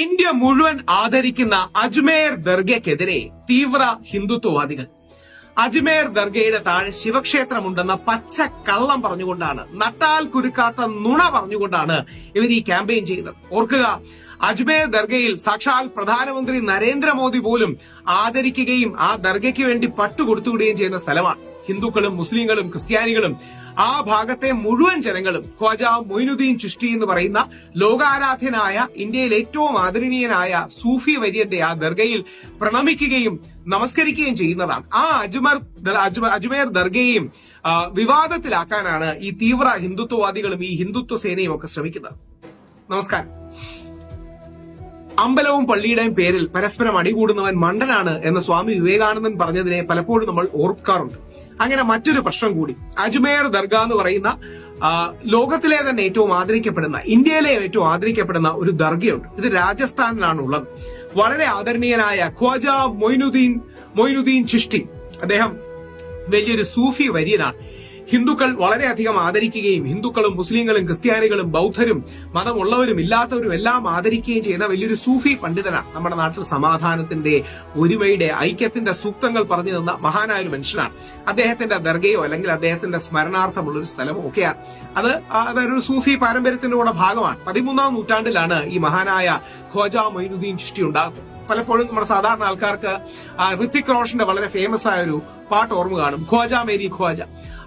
India മുഴുവൻ ആദരിക്കുന്ന അജ്മേർ ദർഗയ്ക്കെതിരെ തീവ്ര ഹിന്ദുത്വവാദികൾ. അജ്മേർ ദർഗയുടെ താഴെ ശിവക്ഷേത്രമുണ്ടെന്ന പച്ച കള്ളം പറഞ്ഞുകൊണ്ടാണ് നട്ടാൽ കുരുക്കാത്ത നുണ പറഞ്ഞുകൊണ്ടാണ് ഇവർ ഈ ക്യാമ്പയിൻ ചെയ്യുന്നത്. ഓർക്കുക അജ്മേർ ദർഗയിൽ സാക്ഷാൽ പ്രധാനമന്ത്രി നരേന്ദ്രമോദി പോലും ആദരിക്കുകയും ആ ദർഗയ്ക്ക് വേണ്ടി പട്ടുകൊടുത്തുവിടുകയും ചെയ്യുന്ന സ്ഥലമാണ്. ഹിന്ദുക്കളും മുസ്ലിങ്ങളും ക്രിസ്ത്യാനികളും ആ ഭാഗത്തെ മുഴുവൻ ജനങ്ങളും ഖ്വാജ മൊയിനുദ്ദീൻ ചുഷ്ടി എന്ന് പറയുന്ന ലോകാരാധ്യനായ ഇന്ത്യയിൽ ഏറ്റവും ആദരണീയനായ സൂഫി വര്യന്റെ ആ ദർഗയിൽ പ്രണമിക്കുകയും നമസ്കരിക്കുകയും ചെയ്യുന്നതാണ്. ആ അജ്മർ അജ്മ- അജ്മേർ ദർഗയെയും വിവാദത്തിലാക്കാനാണ് ഈ തീവ്ര ഹിന്ദുത്വവാദികളും ഈ ഹിന്ദുത്വ സേനയും ഒക്കെ ശ്രമിക്കുന്നത്. നമസ്കാരം. അമ്പലവും പള്ളിയുടെയും പേരിൽ പരസ്പരം അടികൂടുന്നവൻ മണ്ടനാണ് എന്ന് സ്വാമി വിവേകാനന്ദൻ പറഞ്ഞതിനെ പലപ്പോഴും നമ്മൾ ഓർക്കാറുണ്ട്. അങ്ങനെ മറ്റൊരു പ്രശ്നം കൂടി. അജ്മേർ ദർഗ എന്ന് പറയുന്ന ലോകത്തിലെ തന്നെ ഏറ്റവും ആദരിക്കപ്പെടുന്ന ഇന്ത്യയിലെ ഏറ്റവും ആദരിക്കപ്പെടുന്ന ഒരു ദർഗയുണ്ട്. ഇത് രാജസ്ഥാനിലാണ് ഉള്ളത് വളരെ ആദരണീയനായ ഖ്വാജ മൊയിനുദ്ദീൻ മൊയിനുദ്ദീൻ ചിഷ്ടി. അദ്ദേഹം വലിയൊരു സൂഫി വര്യനാണ്. ഹിന്ദുക്കൾ വളരെയധികം ആദരിക്കുകയും ഹിന്ദുക്കളും മുസ്ലിങ്ങളും ക്രിസ്ത്യാനികളും ബൗദ്ധരും മതമുള്ളവരും ഇല്ലാത്തവരും എല്ലാം ആദരിക്കുകയും ചെയ്യുന്ന വലിയൊരു സൂഫി പണ്ഡിതനാണ് നമ്മുടെ നാട്ടിൽ സമാധാനത്തിന്റെ ഒരുമയുടെ ഐക്യത്തിന്റെ സൂക്തങ്ങൾ പറഞ്ഞു തന്ന മഹാനായ ഒരു മനുഷ്യനാണ്. അദ്ദേഹത്തിന്റെ ദർഗയോ അല്ലെങ്കിൽ അദ്ദേഹത്തിന്റെ സ്മരണാർത്ഥമുള്ള ഒരു സ്ഥലമോ ഒക്കെയാണ്. അത് അതൊരു സൂഫി പാരമ്പര്യത്തിന്റെ കൂടെ ഭാഗമാണ്. പതിമൂന്നാം നൂറ്റാണ്ടിലാണ് ഈ മഹാനായ ഖോജ മൊയ്നുദ്ദീൻ ചുഷ്ടി ഉണ്ടാകുന്നത്. പലപ്പോഴും നമ്മുടെ സാധാരണ ആൾക്കാർക്ക് ഋത്തിക് റോഷന്റെ വളരെ ഫേമസ് ആയ ഒരു പാട്ട് ഓർമ്മ കാണും. ഖ്വാജ മേരി ഖ്വാജ.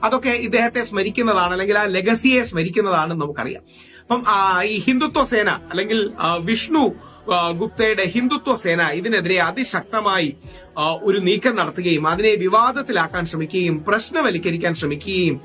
അതൊക്കെ ഇദ്ദേഹത്തെ സ്മരിക്കുന്നതാണ് അല്ലെങ്കിൽ ആ ലെഗസിയെ സ്മരിക്കുന്നതാണ് നമുക്കറിയാം. അപ്പം ഈ ഹിന്ദുത്വ സേന അല്ലെങ്കിൽ വിഷ്ണു ഗുപ്തയുടെ ഹിന്ദുത്വ സേന ഇതിനെതിരെ അതിശക്തമായി ഒരു നീക്കം നടത്തുകയും അതിനെ വിവാദത്തിലാക്കാൻ ശ്രമിക്കുകയും പ്രശ്നവൽക്കരിക്കാൻ ശ്രമിക്കുകയും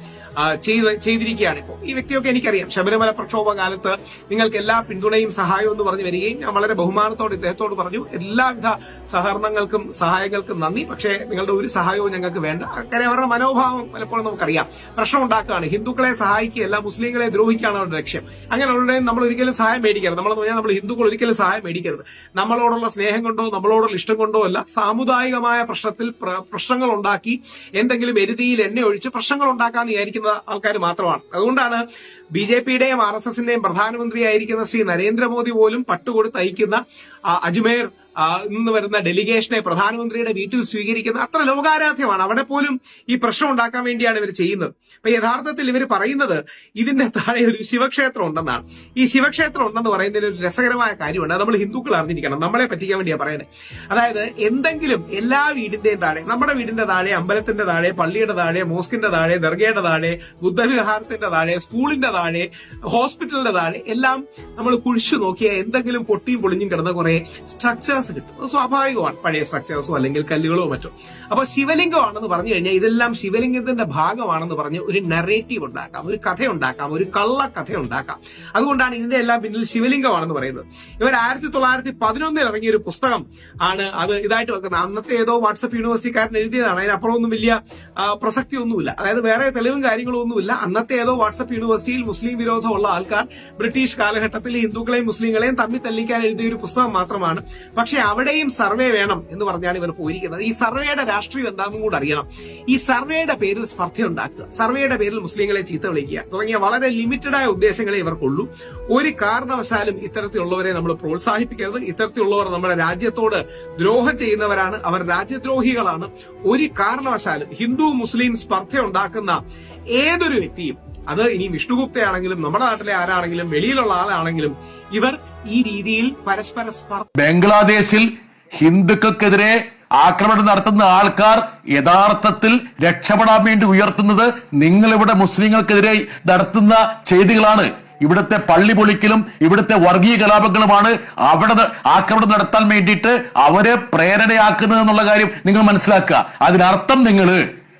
ചെയ്തിരിക്കുകയാണ് ഇപ്പോൾ ഈ വ്യക്തിയൊക്കെ എനിക്കറിയാം. ശബരിമല പ്രക്ഷോഭ കാലത്ത് നിങ്ങൾക്ക് എല്ലാ പിന്തുണയും സഹായവും എന്ന് പറഞ്ഞു വരികയും ഞാൻ വളരെ ബഹുമാനത്തോടെ ഇദ്ദേഹത്തോട് പറഞ്ഞു. എല്ലാവിധ സഹകരണങ്ങൾക്കും സഹായങ്ങൾക്കും നന്ദി. പക്ഷേ നിങ്ങളുടെ ഒരു സഹായവും ഞങ്ങൾക്ക് വേണ്ട. അങ്ങനെ അവരുടെ മനോഭാവം പലപ്പോഴും നമുക്കറിയാം. പ്രശ്നം ഉണ്ടാക്കുകയാണ് ഹിന്ദുക്കളെ സഹായിക്കുകയല്ല മുസ്ലിങ്ങളെ ദ്രോഹിക്കുകയാണ് അവരുടെ ലക്ഷ്യം. അങ്ങനെ അങ്ങനെയുള്ളവരുടെ നമ്മൾ ഒരിക്കലും സഹായം മേടിക്കരുത്. നമ്മൾ പറഞ്ഞാൽ നമ്മൾ ഹിന്ദുക്കൾ ഒരിക്കലും സഹായം മേടിക്കരുത്. നമ്മളോടുള്ള സ്നേഹം കൊണ്ടോ നമ്മളോടുള്ള ഇഷ്ടം കൊണ്ടോ അല്ല സാമുദായികമായ പ്രശ്നത്തിൽ പ്ര- പ്രശ്നങ്ങൾ ഉണ്ടാക്കി എന്തെങ്കിലും എരുതിയിൽ എണ്ണ ഒഴിച്ച് പ്രശ്നങ്ങൾ ഉണ്ടാക്കാൻ വിചാരിക്കുന്ന ആൾക്കാർ മാത്രമാണ്. അതുകൊണ്ടാണ് ബി ജെ പിയുടെയും ആർ എസ് എസിന്റെയും പ്രധാനമന്ത്രിയായിരിക്കുന്ന ശ്രീ നരേന്ദ്രമോദി പോലും പട്ടുകൊടുത്ത് അയക്കുന്ന അജ്മേർ നിന്ന് വരുന്ന ഡെലിഗേഷനെ പ്രധാനമന്ത്രിയുടെ വീട്ടിൽ സ്വീകരിക്കുന്ന അത്ര ലോകാരാധ്യമാണ്. അവിടെ പോലും ഈ പ്രശ്നം ഉണ്ടാക്കാൻ വേണ്ടിയാണ് ഇവർ ചെയ്യുന്നത്. അപ്പൊ യഥാർത്ഥത്തിൽ ഇവർ പറയുന്നത് ഇതിന്റെ താഴെ ഒരു ശിവക്ഷേത്രം ഉണ്ടെന്നാണ്. ഈ ശിവക്ഷേത്രം ഉണ്ടെന്ന് പറയുന്നതിൽ ഒരു രസകരമായ കാര്യമുണ്ട് നമ്മൾ ഹിന്ദുക്കൾ അറിഞ്ഞിരിക്കണം. നമ്മളെ പറ്റിക്കാൻ വേണ്ടിയാണ് പറയുന്നത് അതായത് എന്തെങ്കിലും എല്ലാ വീടിന്റെയും താഴെ നമ്മുടെ വീടിന്റെ താഴെ അമ്പലത്തിന്റെ താഴെ പള്ളിയുടെ താഴെ മോസ്കിന്റെ താഴെ ദർഗയുടെ താഴെ ബുദ്ധവിഹാരത്തിന്റെ താഴെ സ്കൂളിന്റെ താഴെ ഹോസ്പിറ്റലിന്റെ താഴെ എല്ലാം നമ്മൾ കുഴിച്ചു നോക്കിയാൽ എന്തെങ്കിലും പൊട്ടിയും പൊളിഞ്ഞും കിടന്ന കുറെ സ്ട്രക്ചേഴ്സ് കിട്ടും. അത് സ്വാഭാവികമാണ്. പഴയ സ്ട്രക്ചേഴ്സോ അല്ലെങ്കിൽ കല്ലുകളോ മറ്റോ. അപ്പൊ ശിവലിംഗമാണെന്ന് പറഞ്ഞു കഴിഞ്ഞാൽ ഇതെല്ലാം ശിവലിംഗത്തിന്റെ ഭാഗമാണെന്ന് പറഞ്ഞ് ഒരു നറേറ്റീവ് ഉണ്ടാക്കാം. ഒരു കഥ ഉണ്ടാക്കാം. ഒരു കള്ള കഥ ഉണ്ടാക്കാം. അതുകൊണ്ടാണ് ഇതിന്റെ എല്ലാം പിന്നിൽ ശിവലിംഗമാണെന്ന് പറയുന്നത്. ഇവർ ആയിരത്തി തൊള്ളായിരത്തി പതിനൊന്നിൽ ഇറങ്ങിയ ഒരു പുസ്തകം ആണ് അത് ഇതായിട്ട് വെക്കുന്നത്. അന്നത്തെ ഏതോ വാട്സപ്പ് യൂണിവേഴ്സിറ്റിക്കാരൻ എഴുതിയതാണ്. അതിനപ്പുറം ഒന്നും വലിയ പ്രസക്തി ഒന്നുമില്ല അതായത് വേറെ തെളിവും കാര്യങ്ങളും ഒന്നുമില്ല അന്നത്തെ ഏതോ വാട്സപ്പ് യൂണിവേഴ്സിറ്റിയിൽ മുസ്ലിം വിരോധമുള്ള ആൾക്കാർ ബ്രിട്ടീഷ് കാലഘട്ടത്തിൽ ഹിന്ദുക്കളെയും മുസ്ലിങ്ങളെയും തമ്മിൽ തല്ലിക്കാൻ എഴുതിയ ഒരു പുസ്തകം മാത്രമാണ്. പക്ഷെ അവിടെയും സർവേ വേണം എന്ന് പറഞ്ഞാണ് ഇവർ പോയിരിക്കുന്നത്. ഈ സർവേയുടെ രാഷ്ട്രീയം എന്താണെന്നും കൂടെ അറിയണം. ഈ സർവേയുടെ പേരിൽ സ്പർദ്ധ ഉണ്ടാക്കുക സർവേയുടെ പേരിൽ മുസ്ലിങ്ങളെ ചീത്ത വിളിക്കുക തുടങ്ങിയ വളരെ ലിമിറ്റഡായ ഉദ്ദേശങ്ങളെ ഇവർക്കുള്ളൂ. ഒരു കാരണവശാലും ഇത്തരത്തിലുള്ളവരെ നമ്മൾ പ്രോത്സാഹിപ്പിക്കരുത്. ഇത്തരത്തിലുള്ളവർ നമ്മുടെ രാജ്യത്തോട് ദ്രോഹം ചെയ്യുന്നവരാണ്. അവർ രാജ്യദ്രോഹികളാണ്. ഒരു കാരണവശാലും ഹിന്ദു മുസ്ലിം സ്പർദ്ധ ഉണ്ടാക്കുന്ന ഏതൊരു വ്യക്തിയും അത് ഇനി വിഷ്ണുഗുപ്തയാണെങ്കിലും നമ്മുടെ നാട്ടിലെ ആരാണെങ്കിലും വെളിയിലുള്ള ആളാണെങ്കിലും ഇവർ ഈ രീതിയിൽ പരസ്പര ബംഗ്ലാദേശിൽ ഹിന്ദുക്കൾക്കെതിരെ ആക്രമണം നടത്തുന്ന ആൾക്കാർ യഥാർത്ഥത്തിൽ രക്ഷപ്പെടാൻ വേണ്ടി ഉയർത്തുന്നത് നിങ്ങൾ ഇവിടെ മുസ്ലിങ്ങൾക്കെതിരെ നടത്തുന്ന ചെയ്തികളാണ്. ഇവിടുത്തെ പള്ളി പൊളിക്കലും ഇവിടുത്തെ വർഗീയ കലാപങ്ങളുമാണ് അവിടെ ആക്രമണം നടത്താൻ വേണ്ടിയിട്ട് അവരെ പ്രേരണയാക്കുന്നത് എന്നുള്ള കാര്യം നിങ്ങൾ മനസ്സിലാക്കുക. അതിനർത്ഥം നിങ്ങൾ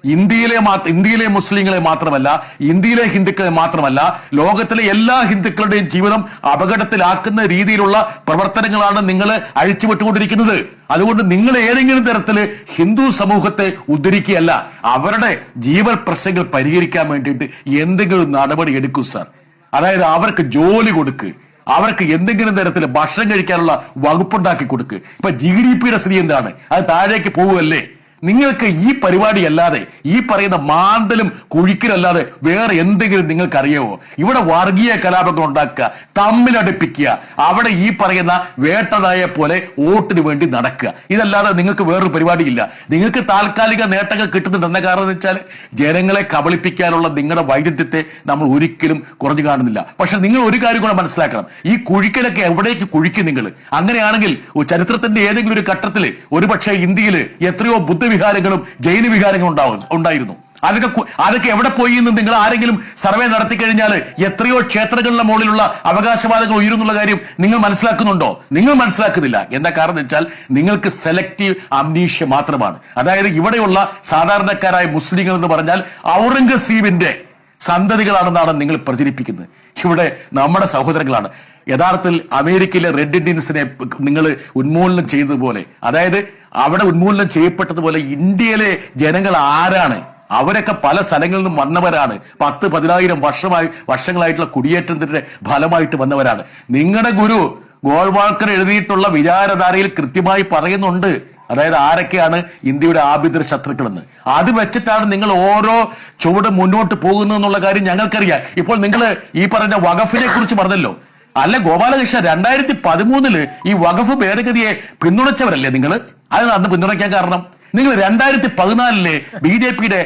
ഇന്ത്യയിലെ ഇന്ത്യയിലെ മുസ്ലിങ്ങളെ മാത്രമല്ല ഇന്ത്യയിലെ ഹിന്ദുക്കളെ മാത്രമല്ല ലോകത്തിലെ എല്ലാ ഹിന്ദുക്കളുടെയും ജീവിതം അപകടത്തിലാക്കുന്ന രീതിയിലുള്ള പ്രവർത്തനങ്ങളാണ് നിങ്ങൾ അഴിച്ചുവിട്ടുകൊണ്ടിരിക്കുന്നത്. അതുകൊണ്ട് നിങ്ങൾ ഏതെങ്കിലും തരത്തിൽ ഹിന്ദു സമൂഹത്തെ ഉദ്ധരിക്കുകയല്ല അവരുടെ ജീവൽ പ്രശ്നങ്ങൾ പരിഹരിക്കാൻ വേണ്ടിയിട്ട് എന്തെങ്കിലും നടപടി എടുക്കൂ സാർ. അതായത് അവർക്ക് ജോലി കൊടുക്ക് അവർക്ക് എന്തെങ്കിലും തരത്തിൽ ഭക്ഷണം കഴിക്കാനുള്ള വകുപ്പുണ്ടാക്കി കൊടുക്ക്. ഇപ്പൊ ജി ഡി പിയുടെ സ്ഥിതി എന്താണ്? അത് താഴേക്ക് പോവുമല്ലേ നിങ്ങൾക്ക് ഈ പരിപാടി അല്ലാതെ ഈ പറയുന്ന മാന്തലും കുഴിക്കലല്ലാതെ വേറെ എന്തെങ്കിലും നിങ്ങൾക്ക് അറിയാവോ ഇവിടെ വർഗീയ കലാപങ്ങൾ ഉണ്ടാക്കുക തമ്മിലടുപ്പിക്കുക അവിടെ ഈ പറയുന്ന വേട്ടതായ പോലെ വോട്ടിന് വേണ്ടി നടക്കുക. ഇതല്ലാതെ നിങ്ങൾക്ക് വേറൊരു പരിപാടിയില്ല. നിങ്ങൾക്ക് താൽക്കാലിക നേട്ടങ്ങൾ കിട്ടുന്നുണ്ട്. എന്ന കാരണം വെച്ചാൽ ജനങ്ങളെ കബളിപ്പിക്കാനുള്ള നിങ്ങളുടെ വൈരുദ്ധ്യത്തെ നമ്മൾ ഒരിക്കലും കുറഞ്ഞു കാണുന്നില്ല. പക്ഷെ നിങ്ങൾ ഒരു കാര്യം കൂടെ മനസ്സിലാക്കണം. ഈ കുഴിക്കലൊക്കെ എവിടേക്ക് കുഴിക്കും നിങ്ങൾ? അങ്ങനെയാണെങ്കിൽ ചരിത്രത്തിന്റെ ഏതെങ്കിലും ഒരു ഘട്ടത്തിൽ ഒരുപക്ഷെ ഇന്ത്യയിൽ എത്രയോ ബുദ്ധവിഹാരങ്ങളും ജൈന വികാരങ്ങളും ഉണ്ടാവും ഉണ്ടായിരുന്നു. അതൊക്കെ അതൊക്കെ എവിടെ പോയി എന്ന് നിങ്ങൾ ആരെങ്കിലും സർവേ നടത്തി കഴിഞ്ഞാൽ എത്രയോ ക്ഷേത്രങ്ങളുടെ മുകളിലുള്ള അവകാശവാദങ്ങൾ ഉയരുന്നുള്ള കാര്യം നിങ്ങൾ മനസ്സിലാക്കുന്നുണ്ടോ? നിങ്ങൾ മനസ്സിലാക്കുന്നില്ല. എന്താ കാരണം വെച്ചാൽ നിങ്ങൾക്ക് സെലക്റ്റീവ് അംനീഷ്യ മാത്രമാണ്. അതായത് ഇവിടെയുള്ള സാധാരണക്കാരായ മുസ്ലിങ്ങൾ എന്ന് പറഞ്ഞാൽ ഔറംഗസീബിന്റെ സന്തതികളാണെന്നാണ് നിങ്ങൾ പ്രചരിപ്പിക്കുന്നത്. ഇവിടെ നമ്മുടെ സഹോദരങ്ങളാണ്. യഥാർത്ഥത്തിൽ അമേരിക്കയിലെ റെഡ് ഇന്ത്യൻസിനെ നിങ്ങൾ ഉന്മൂലനം ചെയ്തതുപോലെ അതായത് അവിടെ ഉന്മൂലനം ചെയ്യപ്പെട്ടതുപോലെ ഇന്ത്യയിലെ ജനങ്ങൾ ആരാണ്? അവരൊക്കെ പല സ്ഥലങ്ങളിൽ നിന്നും വന്നവരാണ്. പത്ത് പതിനായിരം വർഷമായി വർഷങ്ങളായിട്ടുള്ള കുടിയേറ്റത്തിന്റെ ഫലമായിട്ട് വന്നവരാണ്. നിങ്ങളുടെ ഗുരു ഗോൾവാൾക്കർ എഴുതിയിട്ടുള്ള വിചാരധാരയിൽ കൃത്യമായി പറയുന്നുണ്ട്. അതായത് ആരൊക്കെയാണ് ഇന്ത്യയുടെ ആഭ്യന്തര ശത്രുക്കളെന്ന്. അത് വെച്ചിട്ടാണ് നിങ്ങൾ ഓരോ ചുവട് മുന്നോട്ട് പോകുന്നത് എന്നുള്ള കാര്യം ഞങ്ങൾക്കറിയാം. ഇപ്പോൾ നിങ്ങൾ ഈ പറഞ്ഞ വകഫിനെ കുറിച്ച് പറഞ്ഞല്ലോ. അല്ല ഗോപാലകൃഷ്ണൻ രണ്ടായിരത്തി പതിമൂന്നിൽ ഈ വഖഫ് ഭേദഗതിയെ പിന്തുണച്ചവരല്ലേ നിങ്ങൾ അത് അന്ന് പിന്തുണയ്ക്കാൻ കാരണം. നിങ്ങൾ രണ്ടായിരത്തി പതിനാലിലെ ബി ജെ പിയുടെ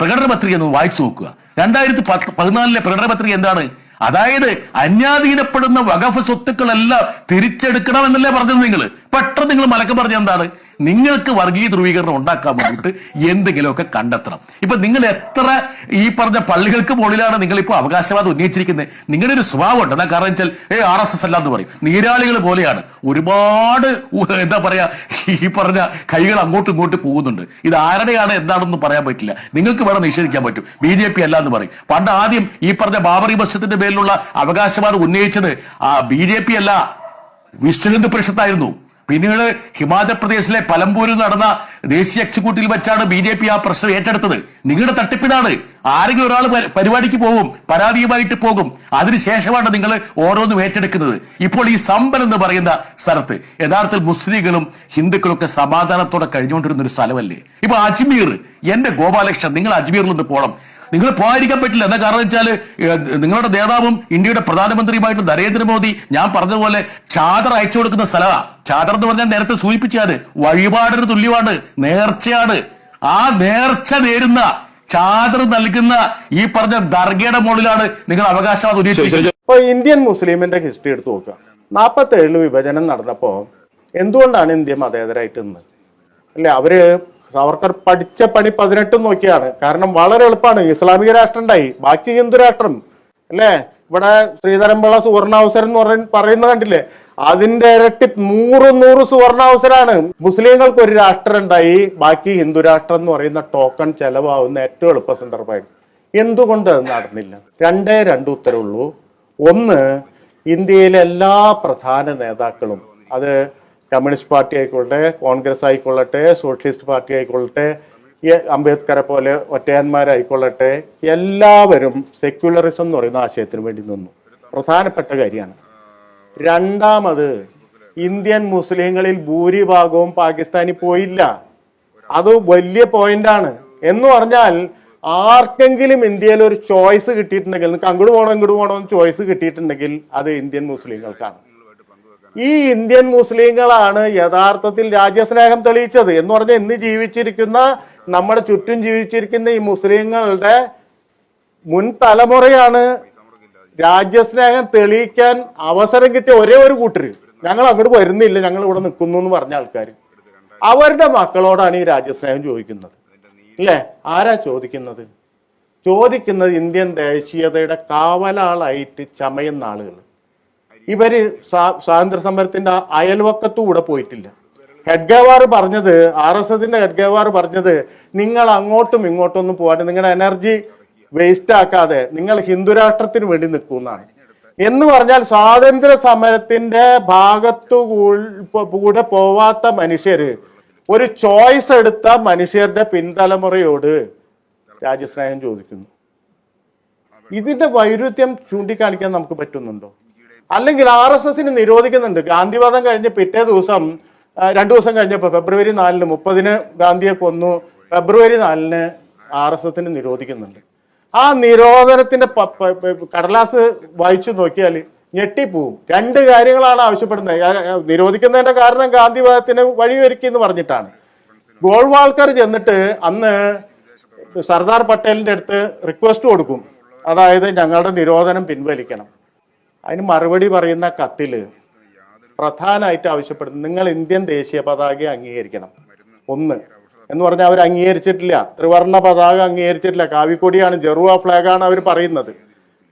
പ്രകടന പത്രിക ഒന്ന് വായിച്ചു നോക്കുക. രണ്ടായിരത്തി പതിനാലിലെ പ്രകടന പത്രിക എന്താണ്? അതായത് അന്യാധീനപ്പെടുന്ന വകഫ് സ്വത്തുക്കളെല്ലാം തിരിച്ചെടുക്കണം എന്നല്ലേ പറഞ്ഞത് നിങ്ങൾ പെട്ടെന്ന് നിങ്ങൾ മലക്കം പറഞ്ഞ എന്താണ്? നിങ്ങൾക്ക് വർഗീയ ധ്രുവീകരണം ഉണ്ടാക്കാൻ വേണ്ടിയിട്ട് എന്തെങ്കിലുമൊക്കെ കണ്ടെത്തണം. ഇപ്പൊ നിങ്ങൾ എത്ര ഈ പറഞ്ഞ പള്ളികൾക്ക് മുകളിലാണ് നിങ്ങൾ ഇപ്പോൾ അവകാശവാദം ഉന്നയിച്ചിരിക്കുന്നത്? നിങ്ങളുടെ ഒരു സ്വഭാവം ഉണ്ട്? എന്നാ കാരണം വെച്ചാൽ ഏ ആർ എസ് എസ് അല്ല എന്ന് പറയും. നീരാളികൾ പോലെയാണ്. ഒരുപാട് എന്താ പറയാ ഈ പറഞ്ഞ കൈകൾ അങ്ങോട്ടും ഇങ്ങോട്ടും പോകുന്നുണ്ട്. ഇത് ആരുടെയാണ് എന്താണെന്ന് പറയാൻ പറ്റില്ല. നിങ്ങൾക്ക് വേണം നിഷേധിക്കാൻ പറ്റും. ബി ജെ പി അല്ല എന്ന് പറയും. പണ്ട് ആദ്യം ഈ പറഞ്ഞ ബാബറി മസ്ജിദിന്റെ പേരിലുള്ള അവകാശവാദം ഉന്നയിച്ചത് ആ ബി ജെ പി അല്ല. വിശ്വഹിന്ദു പരിഷത്തായിരുന്നു. പിന്നീട് ഹിമാചൽ പ്രദേശിലെ പലമ്പൂരിൽ നടന്ന ദേശീയ എക്സിക്യൂട്ടീവിൽ വെച്ചാണ് ബി ജെ പി ആ പ്രശ്നം ഏറ്റെടുത്തത്. നിങ്ങളുടെ തട്ടിപ്പിനാണ്. ആരെങ്കിലും ഒരാൾ പരിപാടിക്ക് പോകും പരാതിയുമായിട്ട് പോകും അതിനുശേഷമാണ് നിങ്ങൾ ഓരോന്നും ഏറ്റെടുക്കുന്നത്. ഇപ്പോൾ ഈ സമ്പൽ എന്ന് പറയുന്ന സ്ഥലത്ത് യഥാർത്ഥത്തിൽ മുസ്ലിങ്ങളും ഹിന്ദുക്കളും ഒക്കെ സമാധാനത്തോടെ കഴിഞ്ഞുകൊണ്ടിരുന്ന ഒരു സ്ഥലമല്ലേ? ഇപ്പൊ അജ്മീർ എന്റെ ഗോപാലകൃഷ്ണൻ നിങ്ങൾ അജ്മീറിൽ നിന്ന് പോകണം നിങ്ങൾ പോകാതിരിക്കാൻ പറ്റില്ല എന്താ കാരണം വെച്ചാൽ നിങ്ങളുടെ നേതാവും ഇന്ത്യയുടെ പ്രധാനമന്ത്രിയുമായിട്ട് നരേന്ദ്രമോദി ഞാൻ പറഞ്ഞതുപോലെ ചാദർ അയച്ചു കൊടുക്കുന്ന സ്ഥലമാണ് ചാദർ എന്ന് പറഞ്ഞാൽ നേരത്തെ സൂചിപ്പിച്ചാണ് വഴിപാടിന് തുല്യമാണ്. നേർച്ചയാണ്. ആ നേർച്ച നേരുന്ന ചാദർ നൽകുന്ന ഈ പറഞ്ഞ ദർഗയുടെ മുകളിലാണ് നിങ്ങൾ അവകാശവാദം ഉദ്ദേശിച്ചത് ഇപ്പൊ ഇന്ത്യൻ മുസ്ലിമിന്റെ ഹിസ്റ്ററി എടുത്തു നോക്കുക. നാൽപ്പത്തി ഏഴിൽ വിഭജനം നടന്നപ്പോ എന്തുകൊണ്ടാണ് ഇന്ത്യ മതേതരായിട്ട് നിന്ന് അല്ലെ അവർ സാവർക്കർ പഠിച്ച പണി പതിനെട്ടും നോക്കിയാണ്. കാരണം വളരെ എളുപ്പമാണ്. ഇസ്ലാമിക രാഷ്ട്രം ഉണ്ടായി ബാക്കി ഹിന്ദു രാഷ്ട്രം അല്ലേ? ഇവിടെ ശ്രീധരൻപിള്ള സുവർണാവസരം എന്ന് പറയുന്ന പറയുന്നത് കണ്ടില്ലേ? അതിന്റെ ഇരട്ടി നൂറ് നൂറ് സുവർണാവസരമാണ്. മുസ്ലിങ്ങൾക്ക് ഒരു രാഷ്ട്രം ഉണ്ടായി. ബാക്കി ഹിന്ദു രാഷ്ട്രം എന്ന് പറയുന്ന ടോക്കൺ ചെലവാകുന്ന ഏറ്റവും എളുപ്പ സന്ദർഭമായിരുന്നു എന്തുകൊണ്ട് അത് നടന്നില്ല? രണ്ടേ രണ്ട് ഉത്തരവുള്ളൂ. ഒന്ന് ഇന്ത്യയിലെ എല്ലാ പ്രധാന നേതാക്കളും അത് കമ്മ്യൂണിസ്റ്റ് പാർട്ടി ആയിക്കൊള്ളട്ടെ കോൺഗ്രസ് ആയിക്കൊള്ളട്ടെ സോഷ്യലിസ്റ്റ് പാർട്ടി ആയിക്കൊള്ളട്ടെ ഈ അംബേദ്കറെ പോലെ ഒറ്റയന്മാരായിക്കൊള്ളട്ടെ എല്ലാവരും സെക്യുലറിസം എന്ന് പറയുന്ന ആശയത്തിന് വേണ്ടി നിന്നു. പ്രധാനപ്പെട്ട കാര്യമാണ്. രണ്ടാമത് ഇന്ത്യൻ മുസ്ലിങ്ങളിൽ ഭൂരിഭാഗവും പാകിസ്ഥാനിൽ പോയില്ല. അത് വലിയ പോയിന്റാണ് എന്ന് പറഞ്ഞാൽ ആർക്കെങ്കിലും ഇന്ത്യയിൽ ഒരു ചോയ്സ് കിട്ടിയിട്ടുണ്ടെങ്കിൽ നിങ്ങൾക്ക് അങ്ങോട്ട് പോകണോ ഇങ്ങോട്ട് പോകണോ ചോയ്സ് കിട്ടിയിട്ടുണ്ടെങ്കിൽ അത് ഇന്ത്യൻ മുസ്ലിങ്ങൾക്കാണ്. ഈ ഇന്ത്യൻ മുസ്ലിങ്ങളാണ് യഥാർത്ഥത്തിൽ രാജ്യസ്നേഹം തെളിയിച്ചത് എന്ന് പറഞ്ഞാൽ ഇന്ന് ജീവിച്ചിരിക്കുന്ന നമ്മുടെ ചുറ്റും ജീവിച്ചിരിക്കുന്ന ഈ മുസ്ലിങ്ങളുടെ മുൻ തലമുറയാണ് രാജ്യസ്നേഹം തെളിയിക്കാൻ അവസരം കിട്ടിയ ഒരേ ഒരു കൂട്ടര്. ഞങ്ങൾ അങ്ങോട്ട് വരുന്നില്ല ഞങ്ങൾ ഇവിടെ നിൽക്കുന്നു എന്ന് പറഞ്ഞ ആൾക്കാർ അവരുടെ മക്കളോടാണ് ഈ രാജ്യസ്നേഹം ചോദിക്കുന്നത്. അല്ലേ? ആരാ ചോദിക്കുന്നത്? ചോദിക്കുന്നത് ഇന്ത്യൻ ദേശീയതയുടെ കാവലാളായിട്ട് ചമയുന്ന ആളുകൾ ഇവർ സ്വാ- സ്വാതന്ത്ര്യ സമരത്തിന്റെ അയൽവക്കത്തൂടെ പോയിട്ടില്ല. ഹെഡ്ഗേവാർ പറഞ്ഞത് ആർ എസ് എസിന്റെ ഹെഡ്ഗേവാർ പറഞ്ഞത് നിങ്ങൾ അങ്ങോട്ടും ഇങ്ങോട്ടും ഒന്നും പോകാതെ നിങ്ങളുടെ എനർജി വേസ്റ്റ് ആക്കാതെ നിങ്ങൾ ഹിന്ദുരാഷ്ട്രത്തിന് വേണ്ടി നിൽക്കുന്നതാണ് എന്ന് പറഞ്ഞാൽ സ്വാതന്ത്ര്യ സമരത്തിന്റെ ഭാഗത്തു കൂടെ പോവാത്ത മനുഷ്യര് ഒരു ചോയ്സ് എടുത്ത മനുഷ്യരുടെ പിൻതലമുറയോട് രാജ്യസ്നേഹം ചോദിക്കുന്നു. ഇതിന്റെ വൈരുദ്ധ്യം ചൂണ്ടിക്കാണിക്കാൻ നമുക്ക് പറ്റുന്നുണ്ടോ? അല്ലെങ്കിൽ ആർ എസ് എസിന് നിരോധിക്കുന്നുണ്ട്. ഗാന്ധിവാദം കഴിഞ്ഞ് പിറ്റേ ദിവസം രണ്ടു ദിവസം കഴിഞ്ഞപ്പോൾ ഫെബ്രുവരി നാലിന് മുപ്പതിന് ഗാന്ധിയെ കൊന്നു. ഫെബ്രുവരി നാലിന് ആർ എസ് എസിന് നിരോധിക്കുന്നുണ്ട്. ആ നിരോധനത്തിന്റെ കടലാസ് വായിച്ചു നോക്കിയാൽ ഞെട്ടിപ്പോവും. രണ്ട് കാര്യങ്ങളാണ് ആവശ്യപ്പെടുന്നത്. നിരോധിക്കുന്നതിന്റെ കാരണം ഗാന്ധിവാദത്തിന് വഴിയൊരുക്കി എന്ന് പറഞ്ഞിട്ടാണ്. ഗോൾവാൾക്കർ ചെന്നിട്ട് അന്ന് സർദാർ പട്ടേലിന്റെ അടുത്ത് റിക്വസ്റ്റ് കൊടുക്കും. അതായത് ഞങ്ങളുടെ നിരോധനം പിൻവലിക്കണം. അതിന് മറുപടി പറയുന്ന കത്തിൽ പ്രധാനമായിട്ട് ആവശ്യപ്പെടുന്നത് നിങ്ങൾ ഇന്ത്യൻ ദേശീയ പതാക അംഗീകരിക്കണം. ഒന്ന്. എന്ന് പറഞ്ഞാൽ അവർ അംഗീകരിച്ചിട്ടില്ല. ത്രിവർണ പതാക അംഗീകരിച്ചിട്ടില്ല. കാവിക്കൊടിയാണ് ജെറുവ ഫ്ലാഗ് ആണ് അവർ പറയുന്നത്.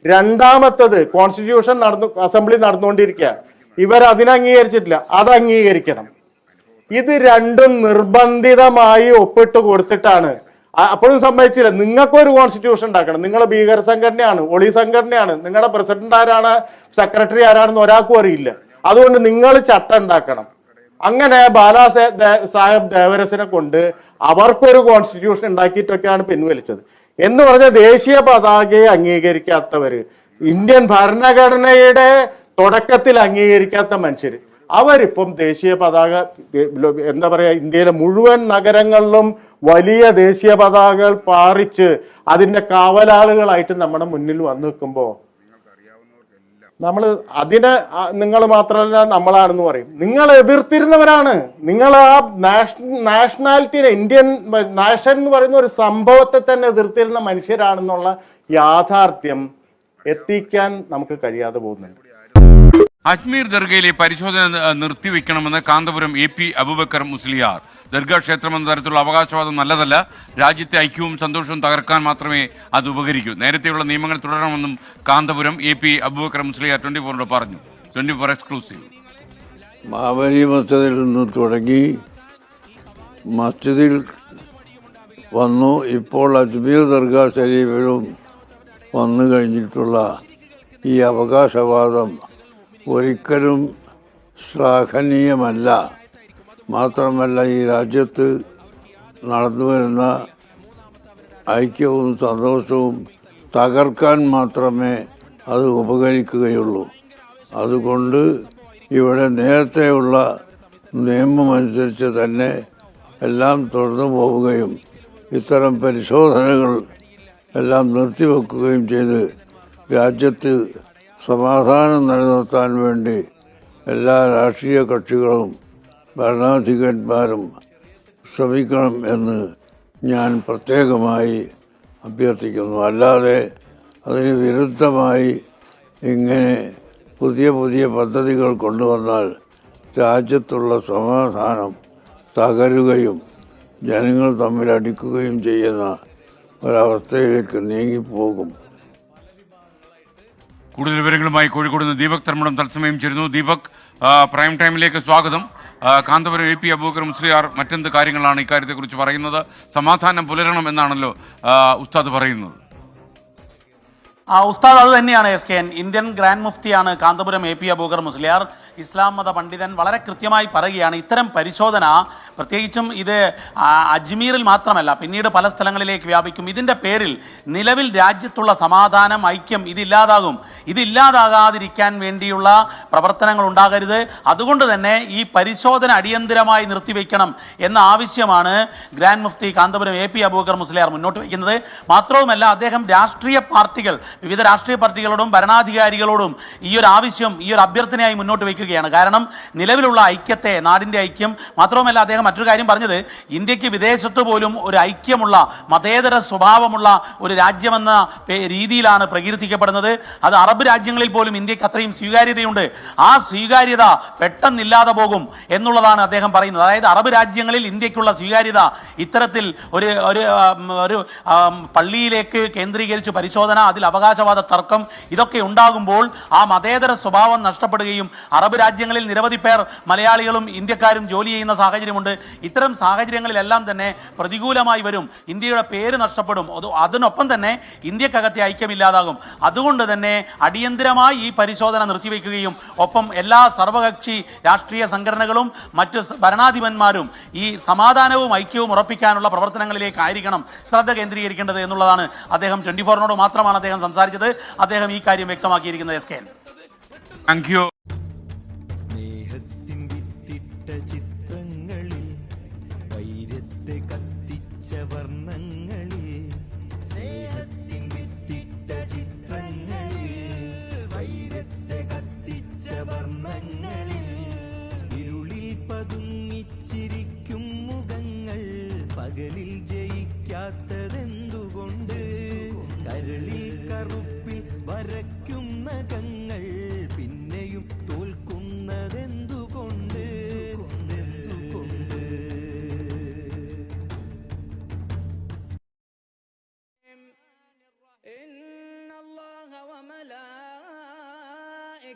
രണ്ടാമത്തത് കോൺസ്റ്റിറ്റ്യൂഷൻ നടന്നു അസംബ്ലി നടന്നുകൊണ്ടിരിക്കുക. ഇവർ അതിനെ അംഗീകരിച്ചിട്ടില്ല അത് അംഗീകരിക്കണം. ഇത് രണ്ടും നിർബന്ധിതമായി ഒപ്പിട്ട് കൊടുത്തിട്ടാണ് അപ്പോഴും സമ്മതിച്ചില്ല. നിങ്ങൾക്കൊരു കോൺസ്റ്റിറ്റ്യൂഷൻ ഉണ്ടാക്കണം. നിങ്ങൾ ഭീകര സംഘടനയാണ് ഒളി സംഘടനയാണ്. നിങ്ങളുടെ പ്രസിഡന്റ് ആരാണ് സെക്രട്ടറി ആരാണെന്ന് ഒരാൾക്കും അറിയില്ല. അതുകൊണ്ട് നിങ്ങൾ ചട്ടം ഉണ്ടാക്കണം. അങ്ങനെ ബാലാ സാഹേബ് ദേവരസിനെ കൊണ്ട് അവർക്കൊരു കോൺസ്റ്റിറ്റ്യൂഷൻ ഉണ്ടാക്കിയിട്ടൊക്കെയാണ് പിൻവലിച്ചത്. എന്ന് പറഞ്ഞ ദേശീയ പതാകയെ അംഗീകരിക്കാത്തവര് ഇന്ത്യൻ ഭരണഘടനയുടെ തുടക്കത്തിൽ അംഗീകരിക്കാത്ത മനുഷ്യർ അവരിപ്പം ദേശീയ പതാക എന്താ പറയുക ഇന്ത്യയിലെ മുഴുവൻ നഗരങ്ങളിലും വലിയ ദേശീയ പതാകകൾ പാറിച്ച് അതിന്റെ കാവലാളുകളായിട്ട് നമ്മുടെ മുന്നിൽ വന്നു നിൽക്കുമ്പോൾ നമ്മൾ അതിനെ നിങ്ങൾ മാത്രമല്ല നമ്മളാണെന്ന് പറയും. നിങ്ങൾ എതിർത്തിരുന്നവരാണ്. നിങ്ങൾ ആ നാഷണ നാഷണാലിറ്റിനെ ഇന്ത്യൻ നാഷൻ എന്ന് പറയുന്ന ഒരു സംഭവത്തെ തന്നെ എതിർത്തിരുന്ന മനുഷ്യരാണെന്നുള്ള യാഥാർത്ഥ്യം എത്തിക്കാൻ നമുക്ക് കഴിയാതെ പോകുന്നുണ്ട്. അജ്മീർ ദർഗയിലെ പരിശോധന നിർത്തിവെക്കണമെന്ന് കാന്തപുരം എ പി അബുബക്കർ മുസ്ലിയാർ. ദർഗ ക്ഷേത്രം എന്ന തരത്തിലുള്ള അവകാശവാദം നല്ലതല്ല. രാജ്യത്തെ ഐക്യവും സന്തോഷവും തകർക്കാൻ മാത്രമേ അത് ഉപകരിക്കൂ. നേരത്തെയുള്ള നിയമങ്ങൾ തുടരണമെന്നും Kanthapuram A P Abubakar Musliyar twenty ഫോറിനോട് പറഞ്ഞു. Twenty four exclusive. മാവലി മസ്ജിദിൽ നിന്ന് തുടങ്ങി മസ്ജിദിൽ വന്നു. ഇപ്പോൾ അജ്മീർ ദർഗ ശരീഫിലും വന്നു കഴിഞ്ഞിട്ടുള്ള ഈ അവകാശവാദം ഒരിക്കലും ശ്ലാഘനീയമല്ല. മാത്രമല്ല ഈ രാജ്യത്ത് നടന്നു വരുന്ന ഐക്യവും സന്തോഷവും തകർക്കാൻ മാത്രമേ അത് ഉപകരിക്കുകയുള്ളൂ. അതുകൊണ്ട് ഇവിടെ നേരത്തെയുള്ള നിയമമനുസരിച്ച് തന്നെ എല്ലാം തുടർന്നു പോവുകയും ഇത്തരം പരിശോധനകൾ എല്ലാം നിർത്തിവെക്കുകയും ചെയ്ത് രാജ്യത്ത് സമാധാനം നിലനിർത്താൻ വേണ്ടി എല്ലാ രാഷ്ട്രീയ കക്ഷികളും ഭരണാധികന്മാരും ശ്രമിക്കണം എന്ന് ഞാൻ പ്രത്യേകമായി അഭ്യർത്ഥിക്കുന്നു. അല്ലാതെ അതിന് വിരുദ്ധമായി ഇങ്ങനെ പുതിയ പുതിയ പദ്ധതികൾ കൊണ്ടുവന്നാൽ രാജ്യത്തുള്ള സമാധാനം തകരുകയും ജനങ്ങൾ തമ്മിൽ അടിക്കുകയും ചെയ്യുന്ന ഒരവസ്ഥയിലേക്ക് നീങ്ങിപ്പോകും. കൂടുതൽ വിവരങ്ങളുമായി കോഴിക്കോട് നിന്ന് ദീപക് തർമ്മടം തത്സമയം ചേരുന്നു. ദീപക് പ്രൈം ടൈമിലേക്ക് സ്വാഗതം. കാന്തപുരം എ പി അബൂക്കർ മുസ്ലിയാർ മറ്റെന്ത് കാര്യങ്ങളാണ് ഇക്കാര്യത്തെക്കുറിച്ച് പറയുന്നത്? സമാധാനം പുലരണം എന്നാണല്ലോ ഉസ്താദ് പറയുന്നത്. ഉസ്താദ് അത് തന്നെയാണ് S K N. Indian grand മുഫ്തിയാണ് Kanthapuram A P Abubakar Musliyar. ഇസ്ലാം മത പണ്ഡിതൻ വളരെ കൃത്യമായി പറയുകയാണ് ഇത്തരം പരിശോധന പ്രത്യേകിച്ചും ഇത് അജ്മീറിൽ മാത്രമല്ല പിന്നീട് പല സ്ഥലങ്ങളിലേക്ക് വ്യാപിക്കും. ഇതിന്റെ പേരിൽ നിലവിൽ രാജ്യത്തുള്ള സമാധാനം ഐക്യം ഇതില്ലാതാകും ഇതില്ലാതാകാതിരിക്കാൻ വേണ്ടിയുള്ള പ്രവർത്തനങ്ങൾ ഉണ്ടാകരുത്. അതുകൊണ്ട് തന്നെ ഈ പരിശോധന അടിയന്തരമായി നിർത്തിവെക്കണം എന്ന ആവശ്യമാണ് ഗ്രാൻഡ് മുഫ്തി കാന്തപുരം എ പി അബൂബക്കർ മുസ്ലിയാർ മുന്നോട്ട് വയ്ക്കുന്നത്. മാത്രവുമല്ല അദ്ദേഹം രാഷ്ട്രീയ പാർട്ടികൾ വിവിധ രാഷ്ട്രീയ പാർട്ടികളോടും ഭരണാധികാരികളോടും ഈ ഒരു ആവശ്യം ഈ ഒരു അഭ്യർത്ഥനയായി മുന്നോട്ട് വയ്ക്കുകയാണ്. കാരണം നിലവിലുള്ള ഐക്യത്തെ നാടിന്റെ ഐക്യം മാത്രവുമല്ല അദ്ദേഹം മറ്റൊരു കാര്യം പറഞ്ഞത് ഇന്ത്യയ്ക്ക് വിദേശത്ത് പോലും ഒരു ഐക്യമുള്ള മതേതര സ്വഭാവമുള്ള ഒരു രാജ്യമെന്ന രീതിയിലാണ് പ്രകീർത്തിക്കപ്പെടുന്നത്. അത് അറബ് രാജ്യങ്ങളിൽ പോലും ഇന്ത്യയ്ക്ക് അത്രയും സ്വീകാര്യതയുണ്ട്. ആ സ്വീകാര്യത പെട്ടെന്നില്ലാതെ പോകും എന്നുള്ളതാണ് അദ്ദേഹം പറയുന്നത്. അതായത് അറബ് രാജ്യങ്ങളിൽ ഇന്ത്യക്കുള്ള സ്വീകാര്യത ഇത്തരത്തിൽ ഒരു ഒരു പള്ളിയിലേക്ക് കേന്ദ്രീകരിച്ച് പരിശോധന അതിൽ അവകാശവാദ തർക്കം ഇതൊക്കെ ഉണ്ടാകുമ്പോൾ ആ മതേതര സ്വഭാവം നഷ്ടപ്പെടുകയും അറബ് രാജ്യങ്ങളിൽ നിരവധി പേർ മലയാളികളും ഇന്ത്യക്കാരും ജോലി ചെയ്യുന്ന സാഹചര്യമുണ്ട്. ഇത്തരം സാഹചര്യങ്ങളിലെല്ലാം തന്നെ പ്രതികൂലമായി വരും. ഇന്ത്യയുടെ പേര് നഷ്ടപ്പെടും. അത് അതിനൊപ്പം തന്നെ ഇന്ത്യക്കകത്തെ ഐക്യമില്ലാതാകും. അതുകൊണ്ട് തന്നെ അടിയന്തിരമായി ഈ പരിശോധന നിർത്തിവെക്കുകയും ഒപ്പം എല്ലാ സർവകക്ഷി രാഷ്ട്രീയ സംഘടനകളും മറ്റ് ഭരണാധിപന്മാരും ഈ സമാധാനവും ഐക്യവും ഉറപ്പിക്കാനുള്ള പ്രവർത്തനങ്ങളിലേക്കായിരിക്കണം ശ്രദ്ധ കേന്ദ്രീകരിക്കേണ്ടത് എന്നുള്ളതാണ്. അദ്ദേഹം ട്വന്റി ഫോറിനോട് മാത്രമാണ് അദ്ദേഹം സംസാരിച്ചത് അദ്ദേഹം ഈ കാര്യം വ്യക്തമാക്കിയിരിക്കുന്നത് എസ് കെ താങ്ക് യു ചിത്രങ്ങളിൽ വൈരത്തെ വർണങ്ങളിൽ സ്നേഹത്തിൻ വിത്തിട്ട ചിത്രങ്ങളിൽ വൈരത്തെ വർണങ്ങളിൽ ഇരുളിൽ പതുങ്ങിച്ചിരിക്കും മുഖങ്ങൾ പകലിൽ ജയ